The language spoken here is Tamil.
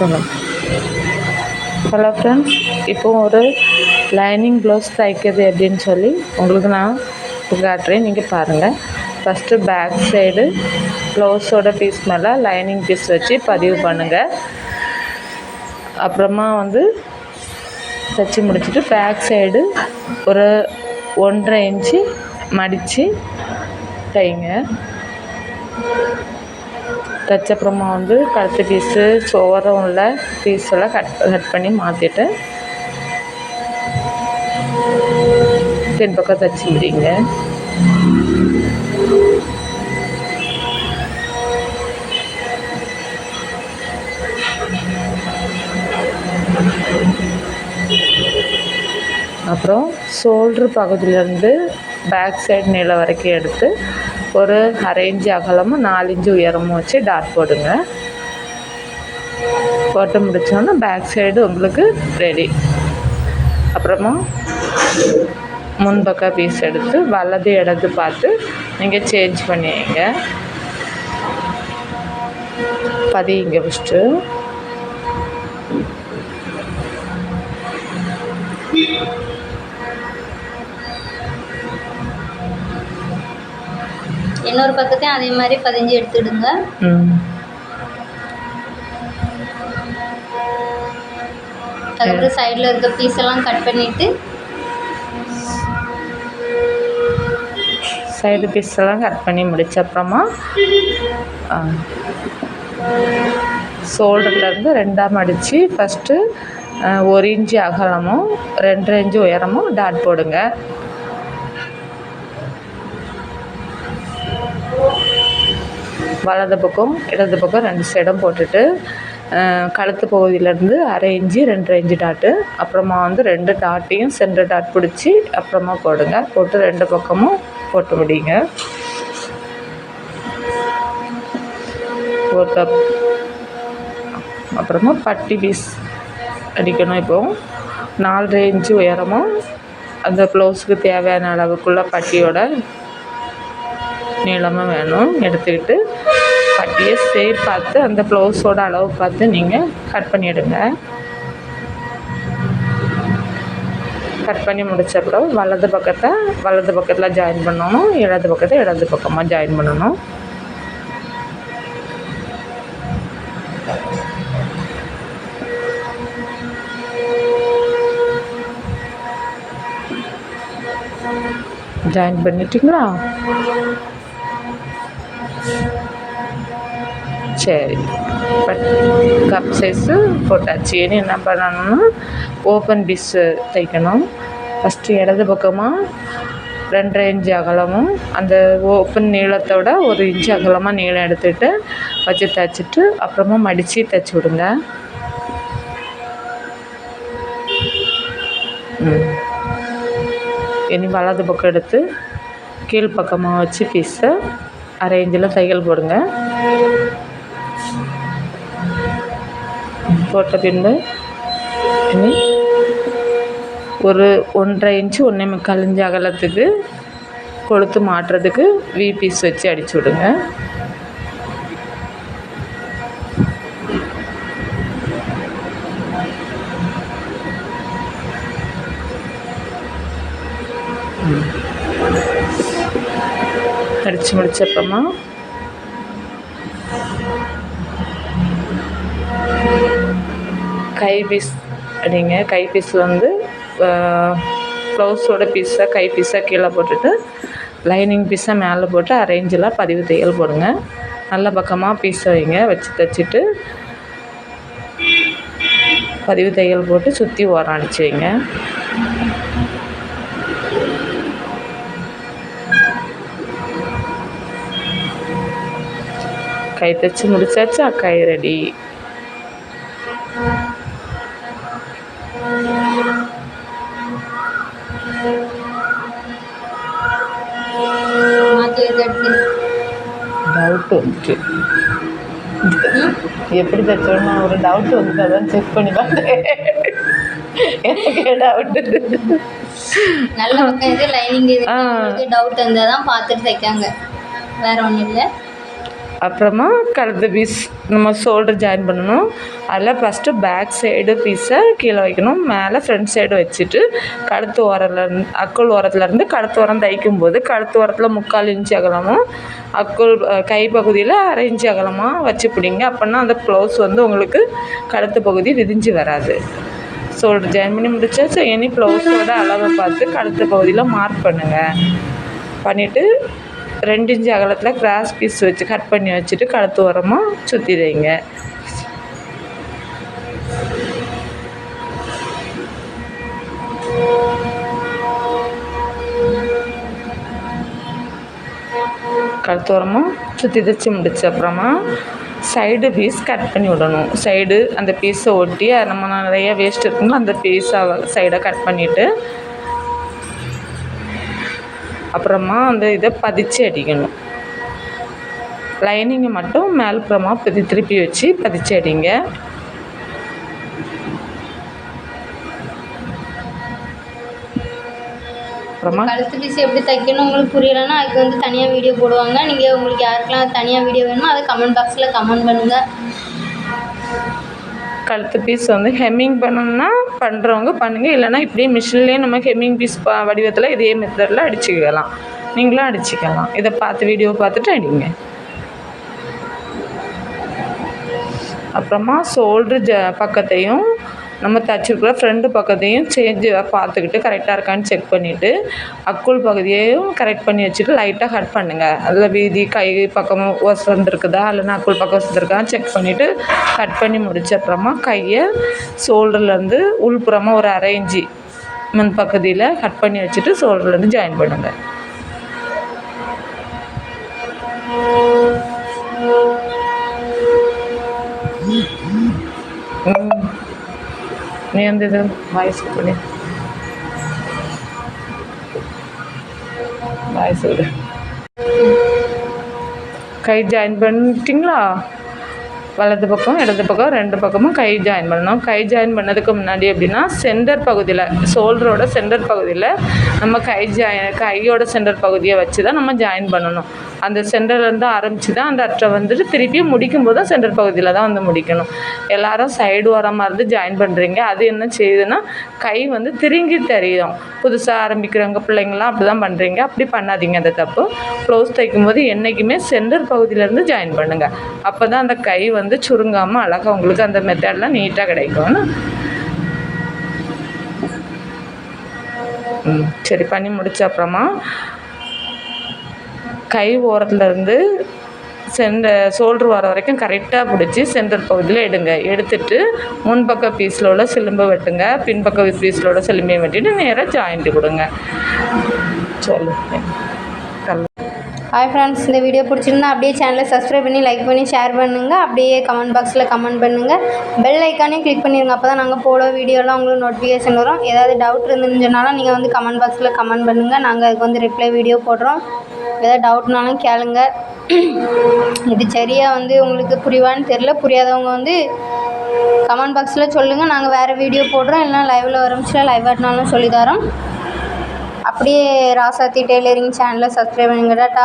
ஹலோ ஃப்ரெண்ட்ஸ் இப்போ ஒரு லைனிங் ப்ளவுஸ் தைக்கிறது எப்படின்னு சொல்லி உங்களுக்கு நான் காட்டுறேன். நீங்கள் பாருங்கள் ஃபஸ்ட்டு பேக் சைடு ப்ளவுஸோட பீஸ் மேலே லைனிங் பீஸ் வச்சு பதிவு பண்ணுங்கள் அப்புறமா வந்து தைச்சி முடிச்சுட்டு பேக் சைடு ஒரு ஒன்றரை இன்ச்சு மடித்து தைங்க. தைச்சப்புறமா வந்து கழுத்து பீஸு சோரம் உள்ள பீஸ் எல்லாம் கட் கட் பண்ணி மாற்றிட்டு பின்பக்கம் தைச்சி முடிங்க அப்புறம் ஷோல்ட்ரு பகுதியிலேருந்து பேக் சைடு நிலை வரைக்கும் எடுத்து ஒரு அரைஞ்சு அகலமும் நாலஞ்சு உயரமும் வச்சு டாட் போடுங்க. போட்டு முடித்தோன்னா பேக் சைடு உங்களுக்கு ரெடி அப்புறமா முன்பக்க பீஸ் எடுத்து வலது இடது பார்த்து நீங்கள் சேஞ்ச் பண்ணிங்க. பதியுங்க ஃபஸ்ட்டு இன்னொரு பக்கத்தையும் அதே மாதிரி பதிஞ்சு எடுத்துடுங்க. அதுக்கப்புறம் சைடில் இருக்க பீஸ் எல்லாம் கட் பண்ணிட்டு சைடு பீஸ் எல்லாம் கட் பண்ணி முடிச்ச அப்புறமா ஷோல்டர்லேருந்து ரெண்டாக மடித்து ஃபஸ்ட்டு ஒரு இன்ச்சு அகலமும் ரெண்டரை இன்ச்சு உயரமும் டாட் போடுங்க. வலது பக்கம் இடது பக்கம் ரெண்டு சைடும் போட்டுட்டு கழுத்து பகுதியிலேருந்து அரை இஞ்சி ரெண்டரை இஞ்சி டாட்டு அப்புறமா வந்து ரெண்டு டாட்டையும் சென்டர் டாட் பிடிச்சி அப்புறமா போடுங்க. போட்டு ரெண்டு பக்கமும் போட்டு முடியுங்க. போட்ட அப்புறமா பட்டி பீஸ் அடிக்கணும் இப்போ. நாலரை இன்ச்சு உயரமும் அந்த ப்ளவுஸுக்கு தேவையான அளவுக்குள்ள பட்டியோட நீளமாக வேணும். எடுத்துக்கிட்டு பட்டியை சேர் பார்த்து அந்த ப்ளவுஸோட அளவு பார்த்து நீங்கள் கட் பண்ணிவிடுங்க கட் பண்ணி முடிச்ச அப்புறம் வலது பக்கத்தை வலது பக்கத்தில் ஜாயின் பண்ணணும். இடது பக்கத்தை இடது பக்கமாக ஜாயின் பண்ணணும். ஜாயின் பண்ணிட்டீங்களா? சரி. பட் கப் சைஸு போட்டாச்சு. இனி என்ன பண்ணணும்னா ஓப்பன் பீஸு தைக்கணும். ஃபஸ்ட்டு இடது பக்கமாக ரெண்டரை இன்ச்சு அகலமும் அந்த ஓப்பன் நீளத்தோட ஒரு இன்ச்சு அகலமாக நீளம் எடுத்துகிட்டு வச்சு தைச்சிட்டு அப்புறமா மடித்து தைச்சி விடுங்க. இனி வலது பக்கம் எடுத்து கீழ் பக்கமாக வச்சு பீஸை அரை இன்ச்சில் தையல் போடுங்க. போட்ட பின்பு இனி ஒரு ஒன்றரை இன்ச்சு ஒன்றே முக்கால் இன்ச்சு அகலத்துக்கு கொளுத்து மாட்டுறதுக்கு வி பீஸ் வச்சு அடிச்சு விடுங்க. அடித்து முடிச்சப்பமா கை பீஸ் அடிங்க. கை வந்து ப்ளவுஸோட பீஸாக கை பீஸை கீழே போட்டுட்டு லைனிங் பீஸாக மேலே போட்டு அரேஞ்செலாம் பதிவு தையல் போடுங்க. நல்ல பக்கமாக பீஸை வைங்க. வச்சு தைச்சிட்டு பதிவு தையல் போட்டு சுற்றி ஓரம் அடிச்சு வைங்க. கை தைச்சி முடிச்சாச்சா? கை ரெடி டவுட் வந்துட்டு எப்படி தைச்சோன்னு ஒரு டவுட் வந்து அதான் செக் பண்ணி பார்த்தேன். எனக்கு டவுட்டு நல்ல பக்கம் இது லைனிங். டவுட் இருந்தால் தான் பார்த்துட்டு தைக்காங்க. வேற ஒன்றும் இல்லை. அப்புறமா கழுத்து பீஸ் நம்ம ஷோல்டர் ஜாயின் பண்ணணும். அதில் ஃபஸ்ட்டு பேக் சைடு பீஸை கீழே வைக்கணும். மேலே ஃப்ரண்ட் சைடு வச்சுட்டு கழுத்து ஓரத்துலேருந்து அக்குள் ஓரத்துலேருந்து கழுத்து ஓரம் தைக்கும் போது கழுத்து ஓரத்தில் முக்கால் இன்ச்சு அகலமும் அக்குள் கை பகுதியில் அரை இன்ச்சு அகலமாக வச்சு பிடிங்க. அப்படின்னா அந்த ப்ளவுஸ் வந்து உங்களுக்கு கழுத்து பகுதி விதிஞ்சு வராது. ஷோல்டர் ஜாயின் பண்ணி முடிச்சாச்சு. இனி ப்ளவுஸோட அளவை பார்த்து கழுத்து பகுதியில் மார்க் பண்ணுங்கள் பண்ணிவிட்டு ரெண்டு இன்ச்சு அகலத்தில் கிராஸ் பீஸ் வச்சு கட் பண்ணி வச்சுட்டு கழுத்து ஓரமாக சுற்றி தைங்க கழுத்து ஓரமாக சுற்றி தைச்சி முடிச்ச அப்புறமா சைடு பீஸ் கட் பண்ணி விடணும். சைடு அந்த பீஸை ஒட்டி அது நம்ம நிறைய வேஸ்ட் இருக்குங்களோ அந்த பீஸை சைடை கட் பண்ணிவிட்டு அப்புறமா அந்த இதை பதிச்சு அடிக்கணும். லைனிங்கை மட்டும் மேல்புறமா பதி திருப்பி வச்சு பதிச்சு அடிங்க. அப்புறமா கழுத்து பீஸ் எப்படி தைக்கணும் உங்களுக்கு புரியலைன்னா அதுக்கு வந்து தனியாக வீடியோ போடுவாங்க. நீங்கள் உங்களுக்கு யாருக்கெல்லாம் தனியாக வீடியோ வேணுமோ அதை கமெண்ட் பாக்ஸில் கமெண்ட் பண்ணுங்கள் கழுத்து பீஸ் வந்து ஹெம்மிங் பண்ணணும்னா பண்ணுறவங்க பண்ணுங்கள் இல்லைன்னா இப்படியே மிஷின்லேயே நம்ம ஹெம்மிங் பீஸ் வடிவத்தில் இதே மெத்தடில் அடிச்சுக்கலாம். நீங்களும் அடிச்சுக்கலாம். இதை பார்த்து வீடியோ பார்த்துட்டு அடிங்க. அப்புறமா ஷோல்ட்ரு ஜ பக்கத்தையும் நம்ம தச்சிருக்கிற ஃப்ரண்ட் பக்கத்தையும் சேஞ்சு பார்த்துக்கிட்டு கரெக்டாக இருக்கான்னு செக் பண்ணிவிட்டு அக்குள் பகுதியையும் கரெக்ட் பண்ணி வச்சுட்டு லைட்டாக கட் பண்ணுங்கள் அதில் வீதி கை பக்கமும் வசந்துருக்குதா? இல்லைன்னா அக்குள் பக்கம் வசந்துருக்கான்னு செக் பண்ணிவிட்டு கட் பண்ணி முடிச்ச அப்புறமா கையை ஷோல்டர்லேருந்து உள்புறமாக ஒரு அரை இன்ச்சி முன் பகுதியில் கட் பண்ணி வச்சுட்டு ஷோல்டர்லேருந்து ஜாயின் பண்ணுங்கள் ம். நீ வந்து இது வாய்ஸ் பண்ணி வாய்ஸ் விடு கை ஜாயின் பண்ணிட்டீங்களா? வலது பக்கம் இடது பக்கம் ரெண்டு பக்கமும் கை ஜாயின் பண்ணணும். கை ஜாயின் பண்ணதுக்கு முன்னாடி எப்படின்னா சென்டர் பகுதியில் ஷோல்டரோட சென்டர் பகுதியில் நம்ம கை ஜாயின் கையோட சென்டர் பகுதியை வச்சு தான் நம்ம ஜாயின் பண்ணணும். அந்த சென்டர்லேருந்து ஆரம்பித்து தான் அந்த அற்றை வந்துட்டு திருப்பி முடிக்கும் போது தான் சென்டர் பகுதியில் தான் வந்து முடிக்கணும். எல்லாரும் சைடு ஓரமாக இருந்து ஜாயின் பண்ணுறீங்க அது என்ன செய்யுதுன்னா கை வந்து திருங்கி தெரியும். புதுசாக ஆரம்பிக்கிறவங்க பிள்ளைங்களாம் அப்படி தான் பண்ணுறீங்க அப்படி பண்ணாதீங்க அந்த தப்பு. ப்ளவுஸ் தைக்கும் போது என்றைக்குமே சென்டர் பகுதியிலேருந்து ஜாயின் பண்ணுங்கள் அப்போ தான் அந்த கை வந்து சுருங்காமல் அழகாக உங்களுக்கு அந்த மெத்தட்லாம் நீட்டாக கிடைக்கும்னு ம் சரி பண்ணி முடிச்ச அப்புறமா கை ஓரத்துலேருந்து சென்ட ஷோல்ட்ரு வர வரைக்கும் கரெக்டாக பிடிச்சி சென்டர் பகுதியில் எடுங்க. எடுத்துட்டு முன்பக்க பீஸில் உள்ள சிலும்பை வெட்டுங்க. பின்பக்க பீஸில் உள்ள சிலும்பையும் வெட்டிட்டு நேராக ஜாயிண்ட்டு கொடுங்க. சொல்லு கல் ஹாய் ஃப்ரெண்ட்ஸ் இந்த வீடியோ பிடிச்சிருந்தா அப்படியே சேனலை சப்ஸ்கிரைப் பண்ணி லைக் பண்ணி ஷேர் பண்ணுங்கள் அப்படியே கமெண்ட் பாக்ஸில் கமெண்ட் பண்ணுங்கள் பெல் ஐக்கானே கிளிக் பண்ணிடுங்க அப்போ தான் நாங்கள் போட வீடியோலாம் உங்களுக்கு நோட்டிஃபிகேஷன் வரும். ஏதாவது டவுட் இருந்துன்னு சொன்னாலும் நீங்கள் வந்து கமெண்ட் பாக்ஸில் கமெண்ட் பண்ணுங்கள் நாங்கள் அதுக்கு வந்து ரிப்ளை வீடியோ போடுறோம். ஏதாவது டவுட்னாலும் கேளுங்க. இது சரியாக வந்து உங்களுக்கு புரிவான்னு தெரில புரியாதவங்க வந்து கமெண்ட் பாக்ஸில் சொல்லுங்கள் நாங்கள் வேறு வீடியோ போடுறோம். இல்லைனா லைவில் வரமிச்சில் லைவ் ஆட்டினாலும் சொல்லி தரோம். அப்படியே ராசாத்தி டெய்லரிங் சேனலை சப்ஸ்கிரைப் பண்ணுங்க டாட்டா